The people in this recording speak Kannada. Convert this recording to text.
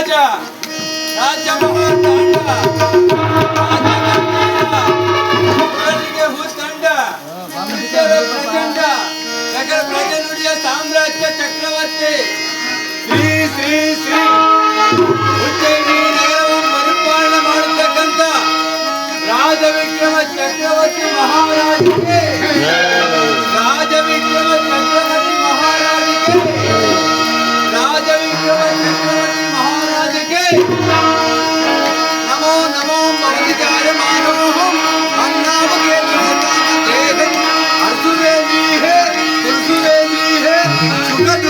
ರಾಜ್ಯ ಊರಲ್ಲಿಗೆ ಭೂತಂಡ ಮನುಷ್ಯರ ಪ್ರಚಂಡ. ಸಕಲ ಪ್ರಜೆ ನುಡಿಯ ಸಾಮ್ರಾಜ್ಯ ಚಕ್ರವರ್ತಿ. ಶ್ರೀ ಶ್ರೀ ಶ್ರೀ. ಉಜ್ಜಯಿನಿ ನಗರವನ್ನು ಪರಿಪಾಲನೆ ಮಾಡತಕ್ಕಂಥ ರಾಜ ವಿಕ್ರಮ ಚಕ್ರವರ್ತಿ ಮಹಾರಾಜರಿಗೆ Look